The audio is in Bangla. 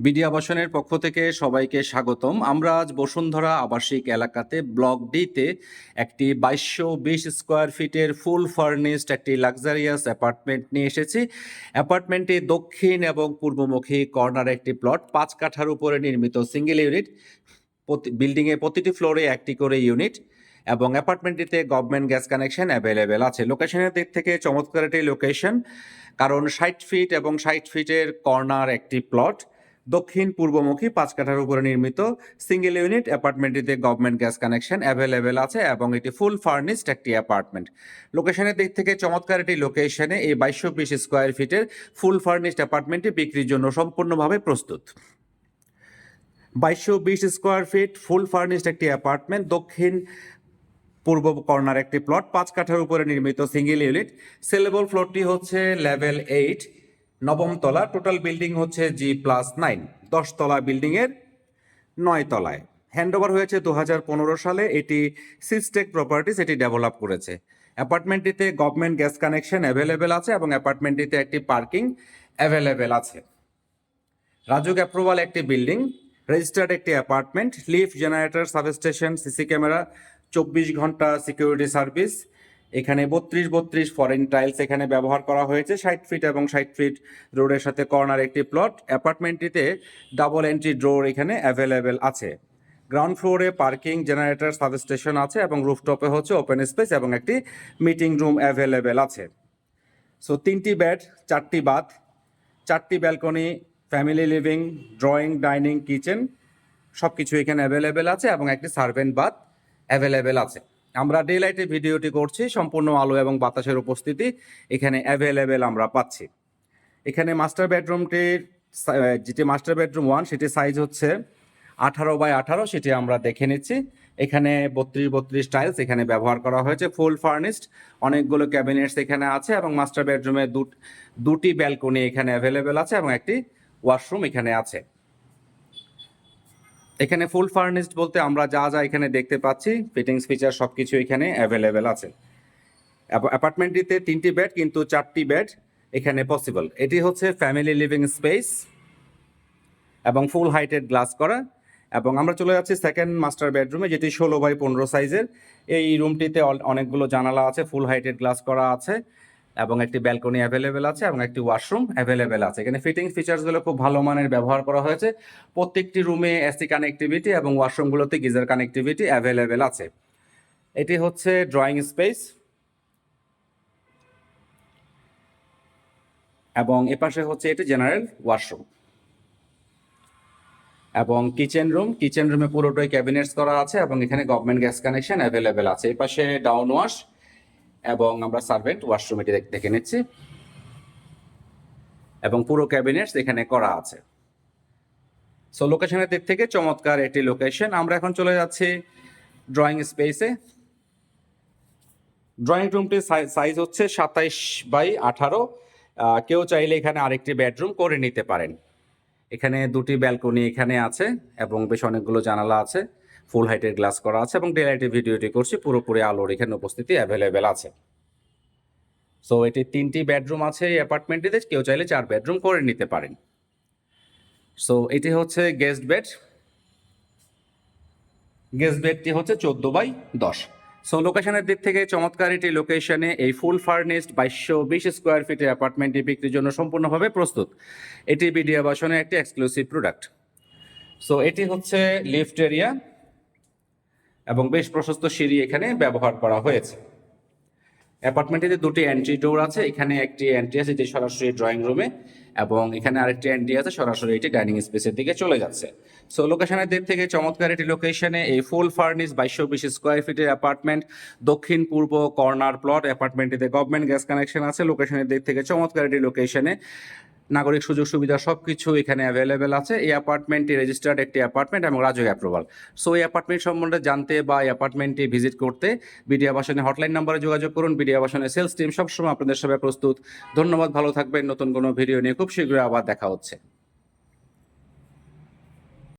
বিডি আবাসনের পক্ষ থেকে সবাইকে স্বাগতম। আমরা আজ বসুন্ধরা আবাসিক এলাকাতে ব্লক ডিতে একটি বাইশশো বিশ স্কোয়ার ফিটের ফুল ফার্নিশড একটি লাক্সারিয়াস অ্যাপার্টমেন্ট নিয়ে এসেছি। অ্যাপার্টমেন্টটি দক্ষিণ এবং পূর্বমুখী কর্নার একটি প্লট পাঁচ কাঠার উপরে নির্মিত সিঙ্গেল ইউনিট বিল্ডিংয়ে প্রতিটি ফ্লোরে একটি করে ইউনিট এবং অ্যাপার্টমেন্টটিতে গভর্নমেন্ট গ্যাস কানেকশন অ্যাভেলেবেল আছে। লোকেশনের দিক থেকে চমৎকার একটি লোকেশন কারণ ষাট ফিট এবং ষাট ফিটের কর্নার একটি প্লট দক্ষিণ পূর্বমুখী পাঁচ কাঠার উপরে নির্মিত সিঙ্গেল ইউনিট অ্যাপার্টমেন্টটিতে গভর্নমেন্ট গ্যাস কানেকশন অ্যাভেলেবেল আছে এবং এটি ফুল ফার্নিশড একটি অ্যাপার্টমেন্ট লোকেশনের দিক থেকে চমৎকার একটি লোকেশনে এই বাইশশো বিশ স্কোয়ার ফিটের ফুল ফার্নিশড অ্যাপার্টমেন্টটি বিক্রির জন্য সম্পূর্ণভাবে প্রস্তুত। বাইশশো বিশ স্কোয়ার ফিট ফুল ফার্নিশড একটি অ্যাপার্টমেন্ট দক্ষিণ পূর্ব কর্নার একটি প্লট পাঁচ কাঠার উপরে নির্মিত সিঙ্গেল ইউনিট সেলেবল ফ্লোরটি হচ্ছে লেভেল এইট নবম তলা টোটাল বিল্ডিং হচ্ছে জি প্লাস নাইন দশ তলা বিল্ডিংয়ের নয় তলায়। হ্যান্ডওভার হয়েছে দু হাজার পনেরো সালে, এটি সিস্টেক প্রপার্টিস এটি ডেভেলপ করেছে। অ্যাপার্টমেন্টটিতে গভর্নমেন্ট গ্যাস কানেকশন অ্যাভেলেবেল আছে এবং অ্যাপার্টমেন্টটিতে একটি পার্কিং অ্যাভেলেবেল আছে। রাজুক অ্যাপ্রুভাল একটি বিল্ডিং রেজিস্টার্ড একটি apartment lift generator substation CC camera চব্বিশ ঘণ্টা সিকিউরিটি সার্ভিস এখানে বত্রিশ বত্রিশ ফরেন টাইলস এখানে ব্যবহার করা হয়েছে, ষাট ফিট এবং ষাট ফিট রোডের সাথে কর্নার একটি প্লট অ্যাপার্টমেন্টটিতে ডাবল এন্ট্রি ডোর এখানে অ্যাভেলেবেল আছে। গ্রাউন্ড ফ্লোরে পার্কিং জেনারেটর সাবস্টেশন আছে এবং রুফটপে হচ্ছে ওপেন স্পেস এবং একটি মিটিং রুম অ্যাভেলেবেল আছে। সো তিনটি বেড চারটি বাথ চারটি balcony family living drawing dining kitchen সব কিছু এখানে অ্যাভেলেবেল আছে এবং একটি সার্ভেন্ট বাথ অ্যাভেলেবেল আছে। আমরা ডে লাইটে ভিডিওটি করছি, সম্পূর্ণ আলো এবং বাতাসের উপস্থিতি এখানে অ্যাভেলেবেল আমরা পাচ্ছি। এখানে মাস্টার বেডরুমটির যেটি মাস্টার বেডরুম ওয়ান সেটি সাইজ হচ্ছে আঠারো বাই আঠারো, সেটি আমরা দেখে নিচ্ছি। এখানে বত্রিশ বত্রিশ টাইলস এখানে ব্যবহার করা হয়েছে ফুল ফার্নিশড অনেকগুলো ক্যাবিনেটস এখানে আছে এবং মাস্টার বেডরুমে দুটি ব্যালকনি এখানে অ্যাভেলেবেল আছে এবং একটি ওয়াশরুম এখানে আছে। এখানে ফুল ফার্নিশড বলতে আমরা যা যা এখানে দেখতে পাচ্ছি ফিটিংস ফিচার সব কিছু এখানে অ্যাভেলেবেল আছে। অ্যাপ- অ্যাপার্টমেন্টটিতে তিনটি বেড কিন্তু চারটি বেড এখানে পসিবল এটি হচ্ছে ফ্যামিলি লিভিং স্পেস এবং ফুল হাইটেড গ্লাস করা। এবং আমরা চলে যাচ্ছি সেকেন্ড মাস্টার বেডরুমে যেটি ষোলো বাই পনেরো সাইজের এই রুমটিতে অনেকগুলো জানালা আছে ফুল হাইটেড গ্লাস করা আছে। এবং একটি ব্যালকনি অ্যাভেলেবেল আছে এবং একটি ওয়াশরুম অ্যাভেলেবেল আছে। এখানে ফিটিং ফিচার্সগুলো খুব ভালো মানের ব্যবহার করা হয়েছে। প্রত্যেকটি রুমে এসি কানেক্টিভিটি এবং ওয়াশরুমগুলোতে গিজার কানেক্টিভিটি অ্যাভেলেবেল আছে। এটি হচ্ছে ড্রয়িং স্পেস এবং এপাশে হচ্ছে এটি জেনারেল ওয়াশরুম এবং কিচেন রুম কিচেন রুমে পুরোটাই ক্যাবিনেটস করা আছে এবং এখানে গভর্নমেন্ট গ্যাস কানেকশন অ্যাভেলেবেল আছে। এপাশে ডাউন ওয়াশ এবং আমরা সার্ভেন্ট ওয়াশরুম এটি দেখ- নিচ্ছি। এবং পুরো ক্যাবিনেটস এখানে করা আছে। সো লোকেশনের দিক থেকে চমৎকার একটি লোকেশন আমরা এখন চলে যাচ্ছি ড্রয়িং স্পেসে ড্রয়িং রুমটির সাইজ হচ্ছে সাতাইশ বাই আঠারো। কেউ চাইলে এখানে আরেকটি বেডরুম করে নিতে পারেন। এখানে দুটি ব্যালকনি এখানে আছে এবং বেশ অনেকগুলো জানালা আছে। ফুল হাইটের গ্লাস করা আছে এবং ডেলাইটে ভিডিওটি করছি, পুরোপুরি আলোর এখানে উপস্থিতি অ্যাভেলেবেল আছে। সো এটি তিনটি বেডরুম আছে এই অ্যাপার্টমেন্টটিতে কেউ চাইলে চার বেডরুম করে নিতে পারেন। সো এটি হচ্ছে গেস্ট বেড গেস্ট বেডটি হচ্ছে চোদ্দ বাই দশ। সো লোকেশনের দিক থেকে চমৎকার এটি লোকেশনে এই ফুল ফার্নিশড বাইশশো বিশ স্কোয়ার ফিটের অ্যাপার্টমেন্টটি বিক্রির জন্য সম্পূর্ণভাবে প্রস্তুত। এটি বিডি আবাসনের একটি এক্সক্লুসিভ প্রোডাক্ট সো এটি হচ্ছে লিফট এরিয়া এবং বেশ প্রশস্ত সিঁড়ি এখানে ব্যবহার করা হয়েছে। অ্যাপার্টমেন্টটিতে দুটি এন্ট্রি ডোর আছে, এখানে একটি এন্ট্রি আছে যেটি সরাসরি ড্রয়িং রুমে এবং এখানে আরেকটি এন্ট্রি আছে, সরাসরি এটি ডাইনিং স্পেসের দিকে চলে যাচ্ছে। সো লোকেশনের দিক থেকে চমৎকার একটি লোকেশনে এই ফুল ফার্নিশ বাইশশো বিশ স্কোয়ার ফিটের অ্যাপার্টমেন্ট দক্ষিণ, পূর্ব কর্নার প্লট অ্যাপার্টমেন্টটিতে গভর্নমেন্ট গ্যাস কানেকশন আছে লোকেশনের দিক থেকে চমৎকার একটি লোকেশনে নাগরিক সুযোগ সুবিধা সব কিছু এখানে অ্যাভেলেবেল আছে। এই অ্যাপার্টমেন্টটি রেজিস্টার্ড একটি অ্যাপার্টমেন্ট এবং রাজুক অ্যাপ্রুভাল সো এই অ্যাপার্টমেন্ট সম্বন্ধে জানতে বা এই অ্যাপার্টমেন্টটি ভিজিট করতে বিডি আবাসনের হটলাইন নাম্বারে যোগাযোগ করুন। বিডি আবাসনের সেলস টিম সবসময় আপনাদের সবাই প্রস্তুত। ধন্যবাদ, ভালো থাকবেন। নতুন কোনো ভিডিও নিয়ে খুব শীঘ্রই আবার দেখা হচ্ছে।